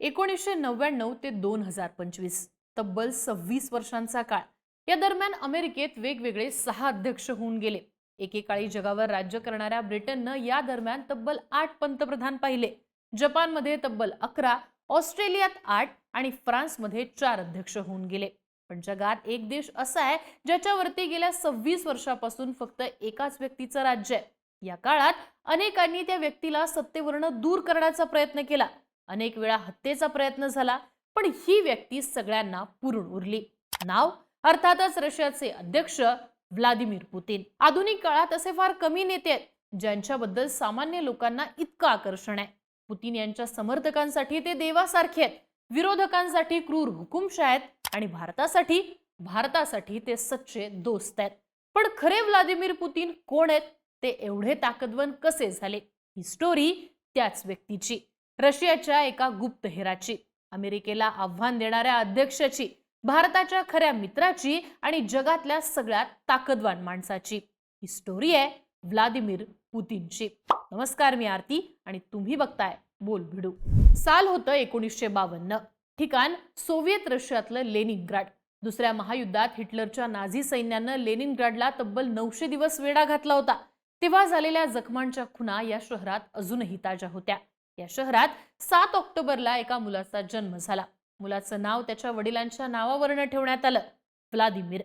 एकोणीसशे नव्याण्णव ते दोन हजार पंचवीस तब्बल सव्वीस वर्षांचा काळ. या दरम्यान अमेरिकेत वेगवेगळे सहा अध्यक्ष होऊन गेले. एकेकाळी जगावर राज्य करणाऱ्या ब्रिटननं या दरम्यान तब्बल आठ पंतप्रधान पाहिले. जपानमध्ये तब्बल अकरा ऑस्ट्रेलियात आठ आणि फ्रान्समध्ये चार अध्यक्ष होऊन गेले. पण जगात एक देश असा आहे ज्याच्यावरती गेल्या सव्वीस वर्षापासून फक्त एकाच व्यक्तीचं राज्य आहे. या काळात अनेकांनी त्या व्यक्तीला सत्तेवरनं दूर करण्याचा प्रयत्न केला. अनेक वेळा हत्येचा प्रयत्न झाला पण ही व्यक्ती सगळ्यांना पुरून उरली. नाव? अर्थातच रशियाचे अध्यक्ष व्लादिमीर पुतीन. आधुनिक काळात असे फार कमी नेते आहेत ज्यांच्याबद्दल सामान्य लोकांना इतकं आकर्षण आहे. पुतीन यांच्या समर्थकांसाठी ते देवासारखे आहेत विरोधकांसाठी क्रूर हुकुमशाह आहेत आणि भारतासाठी भारतासाठी ते सच्चे दोस्त आहेत. पण खरे व्लादिमीर पुतीन कोण आहेत ते एवढे ताकदवन कसे झाले? ही स्टोरी त्याच व्यक्तीची. रशियाच्या एका गुप्तहेराची अमेरिकेला आव्हान देणाऱ्या अध्यक्षाची भारताच्या खऱ्या मित्राची आणि जगातल्या सगळ्यात ताकदवान माणसाची. ही स्टोरी आहे व्लादिमीर पुतीनची. नमस्कार मी आरती आणि तुम्ही बघताय बोल भिडू. साल होतं एकोणीसशे बावन्न. ठिकाण सोव्हिएत रशियातलं लेनिनग्राड. दुसऱ्या महायुद्धात हिटलरच्या नाझी सैन्यानं लेनिनग्राडला तब्बल नऊशे दिवस वेढा घातला होता. तेव्हा झालेल्या जखमांच्या खुणा या शहरात अजूनही ताज्या होत्या. या शहरात सात ऑक्टोबरला एका मुलाचा जन्म झाला. मुलाचं नाव त्याच्या वडिलांच्या नावावरनं ठेवण्यात आलं. व्लादिमीर.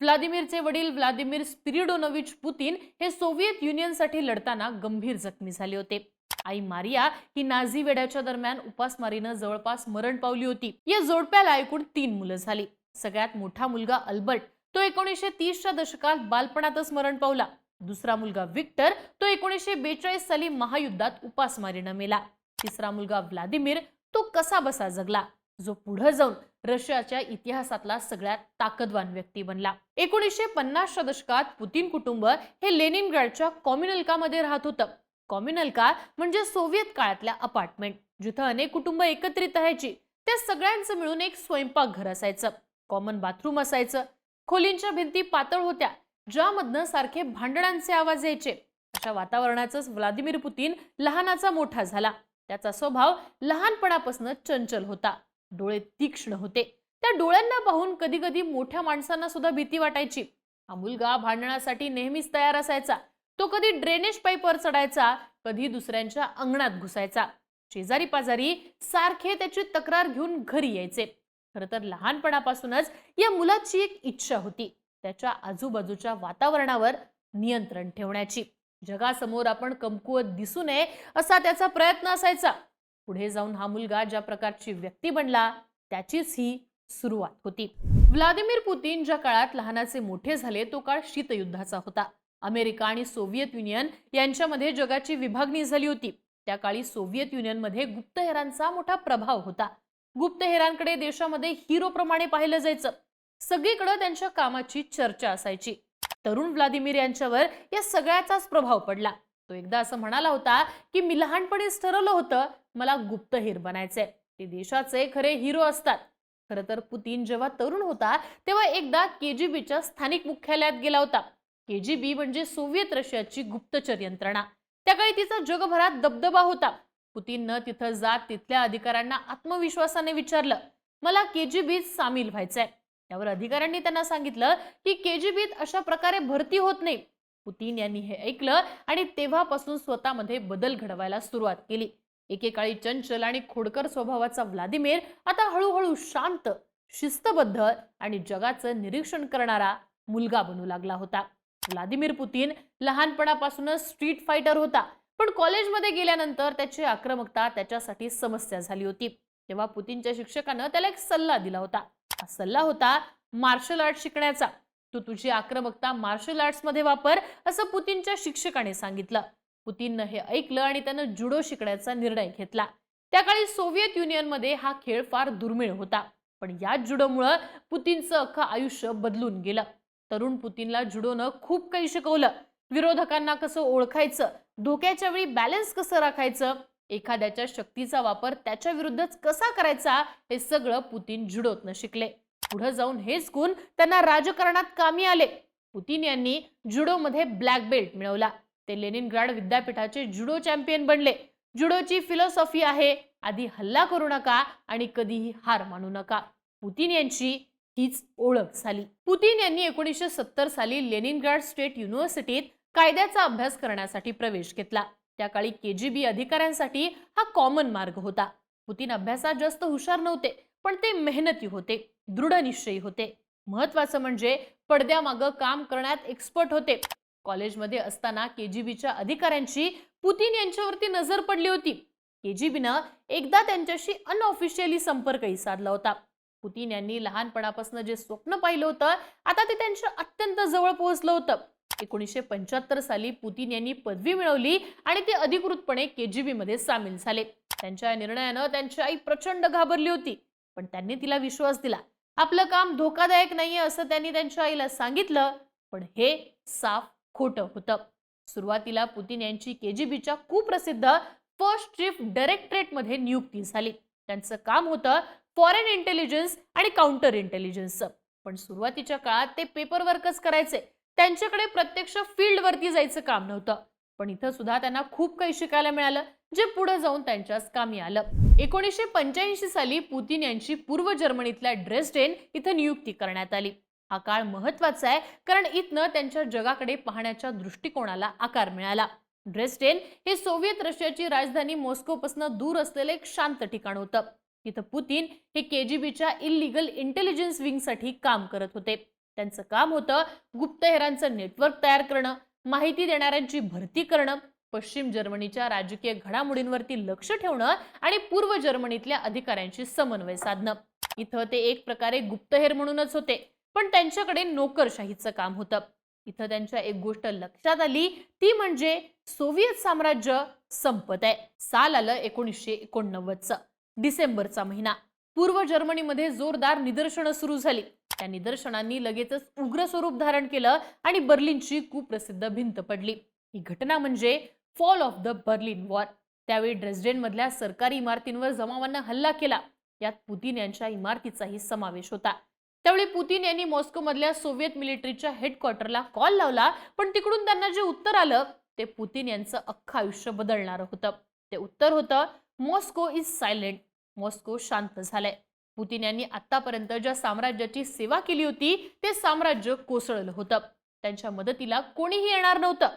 व्लादिमीरचे वडील व्लादिमीर स्पिरिडोनोविच पुतीन हे सोव्हिएत युनियनसाठी लढताना गंभीर जखमी झाले होते. आई मारिया ही नाझी वेड्याच्या दरम्यान उपासमारीनं जवळपास मरण पावली होती. या जोडप्याला एकूण तीन मुलं झाली. सगळ्यात मोठा मुलगा अल्बर्ट तो एकोणीसशे तीसच्या दशकात बालपणातच मरण पावला. दुसरा मुलगा विक्टर तो एकोणीसशे बेचाळीस साली महायुद्धात उपासमारीनं मेला. तिसरा मुलगा व्लादिमीर तो कसा बसा जगला? जो पुढे जाऊन रशियाच्या इतिहासातला सगळ्यात ताकदवान व्यक्ती बनला. एकोणीसशे पन्नासच्या दशकात पुतीन कुटुंब हे लेनिनग्राडच्या कॉम्युनलकामध्ये राहत होतं. कॉम्युनलका म्हणजे सोव्हिएत काळातल्या अपार्टमेंट जिथं अनेक कुटुंब एकत्रित राहायची. त्या सगळ्यांचं मिळून एक स्वयंपाकघर असायचं कॉमन बाथरूम असायचं. खोलींच्या भिंती पातळ होत्या ज्यामधनं सारखे भांडणांचे आवाज यायचे. अशा वातावरणातच व्लादिमीर पुतीन लहानाचा मोठा झाला. त्याचा स्वभाव लहानपणापासून चंचल होता. डोळे तीक्ष्ण होते. त्या डोळ्यांना पाहून कधी कधी मोठ्या माणसांना सुद्धा भीती वाटायची. हा मुलगा भांडणासाठी नेहमीच तयार असायचा. तो कधी ड्रेनेज पाईपवर चढायचा कधी दुसऱ्यांच्या अंगणात घुसायचा. शेजारी पाजारी सारखे त्याची तक्रार घेऊन घरी यायचे. खर तर लहानपणापासूनच या मुलाची एक इच्छा होती. त्याच्या आजूबाजूच्या वातावरणावर नियंत्रण ठेवण्याची. जगासमोर आपण कमकुवत दिसू नये असा त्याचा प्रयत्न असायचा. पुढे जाऊन हा मुलगा ज्या प्रकारची व्यक्ती बनला त्याचीच ही सुरुवात होती. व्लादिमीर पुतीन ज्या काळात लहानाचे मोठे झाले तो काळ शीतयुद्धाचा होता. अमेरिका आणि सोव्हिएत युनियन यांच्यामध्ये जगाची विभागणी झाली होती. त्या काळी सोव्हिएत युनियनमध्ये गुप्तहेरांचा मोठा प्रभाव होता. गुप्तहेरांकडे देशामध्ये हिरोप्रमाणे पाहिलं जायचं. सगळीकडे त्यांच्या कामाची चर्चा असायची. तरुण व्लादिमीर यांच्यावर या सगळ्याचाच प्रभाव पडला. तो एकदा असं म्हणाला होता की मी लहानपणीच ठरवलं होतं मला गुप्तहेर बनायचंय. ते देशाचे खरे हिरो असतात. खरं तर पुतीन जेव्हा तरुण होता तेव्हा एकदा केजीबीच्या स्थानिक मुख्यालयात गेला होता. केजीबी म्हणजे सोव्हिएत रशियाची गुप्तचर यंत्रणा. त्या काळी तिचा जगभरात दबदबा होता. पुतीननं तिथं जात तिथल्या अधिकाऱ्यांना आत्मविश्वासाने विचारलं मला केजीबीत सामील व्हायचंय. त्यावर अधिकाऱ्यांनी त्यांना सांगितलं की केजीबीत अशा प्रकारे भरती होत नाही. पुतीन यांनी हे ऐकलं आणि तेव्हापासून स्वतःमध्ये बदल घडवायला सुरुवात केली. एकेकाळी चंचल आणि खोडकर स्वभावाचा व्लादिमीर आता हळूहळू शांत शिस्तबद्ध आणि जगाचं निरीक्षण करणारा मुलगा बनू लागला होता. व्लादिमीर पुतीन लहानपणापासूनच स्ट्रीट फायटर होता पण कॉलेजमध्ये गेल्यानंतर त्याची आक्रमकता त्याच्यासाठी समस्या झाली होती. तेव्हा पुतीनच्या शिक्षकानं त्याला एक सल्ला दिला होता. हा सल्ला होता मार्शल आर्ट शिकण्याचा. तू तुझी आक्रमकता मार्शल आर्ट्समध्ये वापर असं पुतीनच्या शिक्षकाने सांगितलं. पुतीननं हे ऐकलं आणि त्यानं जुडो शिकण्याचा निर्णय घेतला. त्या काळी सोव्हिएत युनियनमध्ये हा खेळ फार दुर्मिळ होता. पण याच जुडोमुळं पुतीनचं अख्खं आयुष्य बदलून गेलं. तरुण पुतीनला जुडोनं खूप काही शिकवलं. विरोधकांना कसं ओळखायचं? धोक्याच्या वेळी बॅलन्स कसं राखायचं? एखाद्याच्या शक्तीचा वापर त्याच्या विरुद्धच कसा करायचा हे सगळं पुतीन जुडोतनं शिकले. पुढे जाऊन हेच गुण त्यांना राजकारणात कामी आले. पुतीन यांनी जुडोमध्ये ब्लॅक बेल्ट मिळवला. ते लेनिनग्राड विद्यापीठाचे जुडो चॅम्पियन बनले. जुडोची फिलॉसॉफी आहे आधी हल्ला करू नका आणि कधीही हार मानू नका. पुतीन यांची हीच ओळख झाली. पुतीन यांनी एकोणीसशे सत्तर साली लेनिनग्राड स्टेट युनिव्हर्सिटीत कायद्याचा अभ्यास करण्यासाठी प्रवेश घेतला. त्या काळी केजीबी अधिकाऱ्यांसाठी हा कॉमन मार्ग होता. पुतीन अभ्यासात जास्त हुशार नव्हते पण ते मेहनती होते दृढनिश्चयी होते. महत्वाचं म्हणजे पडद्यामागं काम करण्यात एक्सपर्ट होते. कॉलेजमध्ये असताना केजीबीच्या अधिकाऱ्यांची पुतीन यांच्यावरती नजर पडली होती. केजीबीनं एकदा त्यांच्याशी अनऑफिशियली संपर्कही साधला होता. पुतीन यांनी लहानपणापासून जे स्वप्न पाहिलं होतं आता ते त्यांच्या अत्यंत जवळ पोहोचलं होतं. एकोणीसशे पंच्याहत्तर साली पुतीन यांनी पदवी मिळवली आणि ते अधिकृतपणे केजीबी मध्ये सामील झाले. त्यांच्या या निर्णयानं त्यांची आई प्रचंड घाबरली होती पण त्यांनी तिला विश्वास दिला. आपलं काम धोकादायक नाहीये असं त्यांनी त्यांच्या आईला सांगितलं पण हे साफ खोटं होतं. सुरुवातीला पुतीन यांची केजीबीच्या कुप्रसिद्ध फर्स्ट चीफ डायरेक्टरेटमध्ये नियुक्ती झाली. त्यांचं काम होतं फॉरेन इंटेलिजन्स आणि काउंटर इंटेलिजन्सचं. पण सुरुवातीच्या काळात ते पेपर वर्कच करायचे. त्यांच्याकडे प्रत्यक्ष फील्डवरती जायचं काम नव्हतं. पण इथं सुद्धा त्यांना खूप काही शिकायला मिळालं जे पुढे जाऊन त्यांच्याच कामी आलं. एकोणीसशे पंच्याऐंशी साली पुतीन यांची पूर्व जर्मनीतल्या ड्रेसडेन इथं नियुक्ती करण्यात आली. हा काळ महत्त्वाचा आहे कारण इथनं त्यांच्या जगाकडे पाहण्याच्या दृष्टिकोनाला आकार मिळाला. ड्रेसडेन हे सोव्हिएत रशियाची राजधानी मॉस्कोपासून दूर असलेलं एक शांत ठिकाण होतं. तिथं पुतीन हे केजीबीच्या इलिगल इंटेलिजन्स विंगसाठी काम करत होते. त्यांचं काम होतं गुप्तहेरांचं नेटवर्क तयार करणं माहिती देणाऱ्यांची भरती करणं पश्चिम जर्मनीच्या राजकीय घडामोडींवरती लक्ष ठेवणं आणि पूर्व जर्मनीतल्या अधिकाऱ्यांशी समन्वय साधणं. इथं ते एक प्रकारे गुप्तहेर म्हणूनच होते पण त्यांच्याकडे नोकरशाहीचं काम होतं. इथं त्यांच्या एक गोष्ट लक्षात आली ती म्हणजे सोव्हिएत साम्राज्य संपत आहे. साल आलं एकोणीसशे एकोणनव्वदचं डिसेंबरचा महिना. पूर्व जर्मनीमध्ये जोरदार निदर्शनं सुरू झाली. त्या निदर्शनांनी लगेचच उग्र स्वरूप धारण केलं आणि बर्लिनची कुप्रसिद्ध भिंत पडली. ही घटना म्हणजे fall of the Berlin war त्यावेळी ड्रेसडेन मधल्या सरकारी इमारतींवर जमावानं हल्ला केला. यात पुतीन यांच्या इमारतीचाही समावेश होता. त्यावेळी पुतीन यांनी मॉस्कोमधल्या सोव्हिएत मिलिटरीच्या हेडक्वार्टरला कॉल लावला पण तिकडून त्यांना जे उत्तर आलं ते पुतीन यांचं अख्खं आयुष्य बदलणारं होतं. ते उत्तर होतं मॉस्को इज सायलेंट मॉस्को शांत झालंय. पुतीन यांनी आतापर्यंत ज्या साम्राज्याची सेवा केली होती ते साम्राज्य कोसळलं होतं. त्यांच्या मदतीला कोणीही येणार नव्हतं.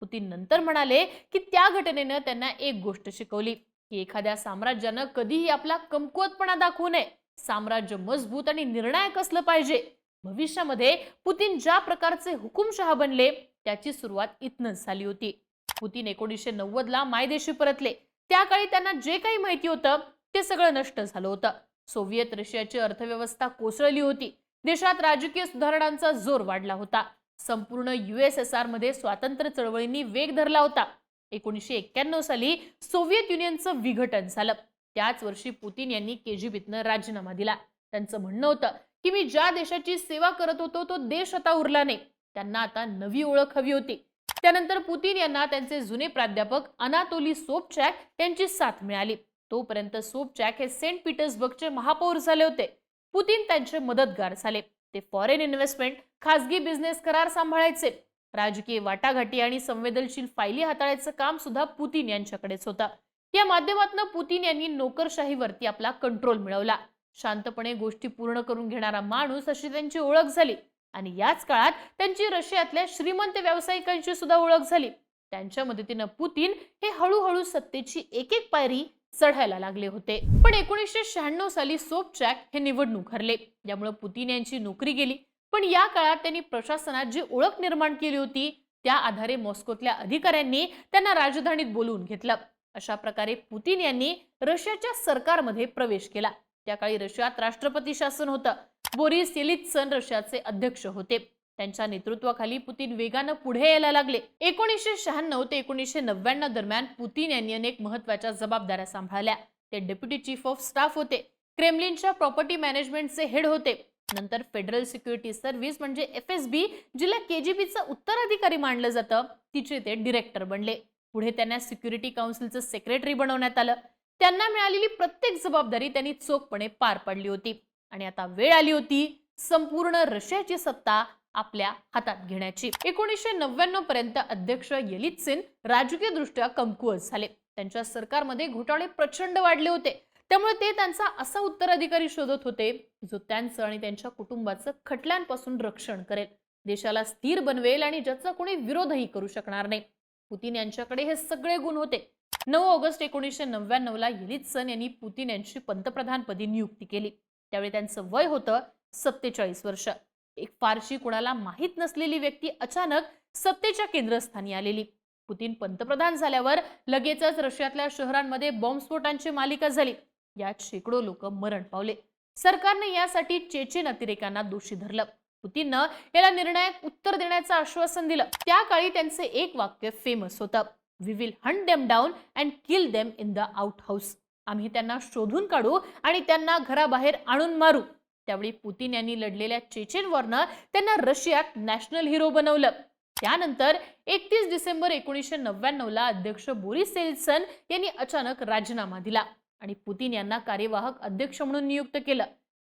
पुतीन नंतर म्हणाले की त्या घटनेनं त्यांना एक गोष्ट शिकवली की एखाद्या साम्राज्यानं कधीही आपला कमकुवतपणा दाखवू नये. साम्राज्य मजबूत आणि निर्णायक असलं पाहिजे. भविष्यामध्ये पुतीन ज्या प्रकारचे हुकुमशहा बनले त्याची सुरुवात इथनच झाली होती. पुतीन एकोणीसशे नव्वद ला मायदेशी परतले. त्या काळी त्यांना जे काही माहिती होतं ते सगळं नष्ट झालं होतं. सोव्हिएत रशियाची अर्थव्यवस्था कोसळली होती. देशात राजकीय सुधारणांचा जोर वाढला होता. संपूर्ण युएसएसआरमध्ये स्वातंत्र्य चळवळींनी वेग धरला होता. एकोणीसशे एक्क्याण्णव साली सोव्हिएत युनियनचं विघटन झालं. त्याच वर्षी पुतीन यांनी केजीबीतनं राजीनामा दिला. त्यांचं म्हणणं होतं की मी ज्या देशाची सेवा करत होतो तो देश आता उरला नाही. त्यांना आता नवी ओळख हवी होती. त्यानंतर पुतीन यांना त्यांचे जुने प्राध्यापक अनातोली सोपचॅक यांची साथ मिळाली. तोपर्यंत सोपचॅक हे सेंट पीटर्सबर्गचे महापौर झाले होते. पुतीन त्यांचे मदतगार झाले. ते फॉरेन इन्व्हेस्टमेंट खासगी बिझनेस करार सांभाळायचे. राजकीय वाटाघाटी आणि संवेदनशील फायली हाताळायचं काम सुद्धा पुतीन यांच्याकडेच होता. या माध्यमातून पुतीन यांनी नोकरशाहीवरती आपला कंट्रोल मिळवला. शांतपणे गोष्टी पूर्ण करून घेणारा माणूस अशी त्यांची ओळख झाली. आणि याच काळात त्यांची रशियातल्या श्रीमंत व्यावसायिकांची सुद्धा ओळख झाली. त्यांच्या मदतीनं पुतीन हे हळूहळू सत्तेची एक एक पायरी चढायला लागले होते. पण एकोणीसशे शहाण्णव साली सोपचॅक हे निवडणूक हरले. यामुळे पुतीन यांची नोकरी गेली. पण या काळात त्यांनी प्रशासनात जी ओळख निर्माण केली होती त्या आधारे मॉस्कोतल्या अधिकाऱ्यांनी त्यांना राजधानीत बोलवून घेतलं. अशा प्रकारे पुतीन यांनी रशियाच्या सरकारमध्ये प्रवेश केला. त्या काळी रशियात राष्ट्रपती शासन होतं. बोरिस येलित्सन रशियाचे अध्यक्ष होते. त्यांच्या नेतृत्वाखाली पुतीन वेगानं पुढे यायला लागले. एकोणीसशे शहाण्णव ते एकोणीसशे नव्याण्णव दरम्यान पुतीन यांनी अनेक महत्त्वाच्या जबाबदाऱ्या सांभाळल्या. ते डेप्युटी चीफ ऑफ स्टाफ होते. क्रेमलिनच्या प्रॉपर्टी मॅनेजमेंटचे हेड होते. नंतर फेडरल सिक्युरिटी सर्व्हिस म्हणजे एफ एस बी जिला केजीबीचं उत्तराधिकारी मानलं जातं. तिचे ते डिरेक्टर बनले. पुढे त्यांना सिक्युरिटी काउन्सिलचं सेक्रेटरी बनवण्यात आलं. त्यांना मिळालेली प्रत्येक जबाबदारी त्यांनी चोखपणे पार पाडली होती. आणि आता वेळ आली होती संपूर्ण रशियाची सत्ता आपल्या हातात घेण्याची. एकोणीसशे नव्याण्णव पर्यंत अध्यक्ष येलित्सिन राजकीय दृष्ट्या कमकुवत झाले. त्यांच्या सरकारमध्ये घोटाळे प्रचंड वाढले होते. त्यामुळे ते त्यांचा असा उत्तराधिकारी शोधत होते जो त्यांचं आणि त्यांच्या कुटुंबाचं खटल्यांपासून रक्षण करेल. देशाला स्थिर बनवेल आणि ज्याचा कोणी विरोधही करू शकणार नाही. पुतीन यांच्याकडे हे सगळे गुण होते. नऊ ऑगस्ट एकोणीसशे नव्याण्णव ला येलित्सन यांनी पुतीन यांची पंतप्रधानपदी नियुक्ती केली. त्यावेळी त्यांचं वय होतं सत्तेचाळीस वर्ष. एक फारशी कुणाला माहीत नसलेली व्यक्ती अचानक सत्तेच्या केंद्रस्थानी आलेली. पुतीन पंतप्रधान झाल्यावर लगेचच रशियातल्या शहरांमध्ये बॉम्बस्फोटांची मालिका झाली. यात शेकडो लोक मरण पावले. सरकारने यासाठी चेचेन अतिरेकांना दोषी धरलं. पुतीननं याला निर्णायक उत्तर देण्याचं आश्वासन दिलं. त्या काळी त्यांचे एक वाक्य फेमस होतं. We will hunt them down and kill them in the out house आम्ही त्यांना शोधून काढू आणि त्यांना घराबाहेर आणून मारू. त्यावेळी पुतीन यांनी लढलेल्या चेचेनवरनं त्यांना रशियात नॅशनल हिरो बनवलं. त्यानंतर एकतीस डिसेंबर एकोणीसशे नव्याण्णव ला अध्यक्ष बोरिस सेल्सन यांनी अचानक राजीनामा दिला आणि पुतीन यांना कार्यवाहक अध्यक्ष म्हणून नियुक्त केलं.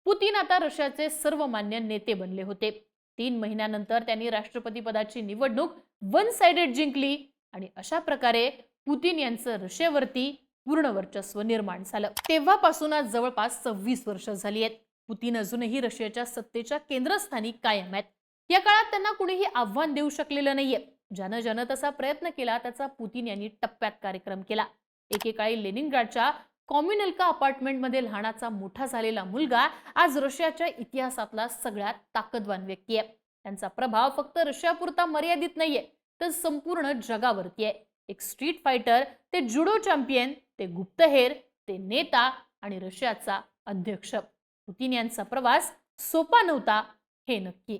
पुतीन आता रशियाचे सर्वमान्य नेते बनले होते. तीन महिन्यानंतर त्यांनी राष्ट्रपती पदाची निवडणूक वन साइडेड जिंकली आणि अशा प्रकारे पुतीन यांचं रशियावरती पूर्ण वर्चस्व निर्माण झालं. तेव्हापासून आज जवळपास सव्वीस वर्ष झाली आहेत. पुतीन अजूनही रशियाच्या सत्तेच्या केंद्रस्थानी कायम आहेत. या काळात त्यांना कुणीही आव्हान देऊ शकलेलं नाहीये. ज्यानं ज्यानं तसा प्रयत्न केला त्याचा पुतीन यांनी टप्प्यात कार्यक्रम केला. एकेकाळी लेनिनग्राडच्या कॉम्युनलका अपार्टमेंटमध्ये लहानाचा मोठा झालेला मुलगा आज रशियाच्या इतिहासातला सगळ्यात ताकदवान व्यक्ती आहे. त्यांचा प्रभाव फक्त रशियापुरता मर्यादित नाहीये तर संपूर्ण जगावरती आहे. एक स्ट्रीट फायटर ते जुडो चॅम्पियन ते गुप्तहेर ते नेता आणि रशियाचा अध्यक्ष. पुतीन यांचा प्रवास सोपा नव्हता हे नक्की.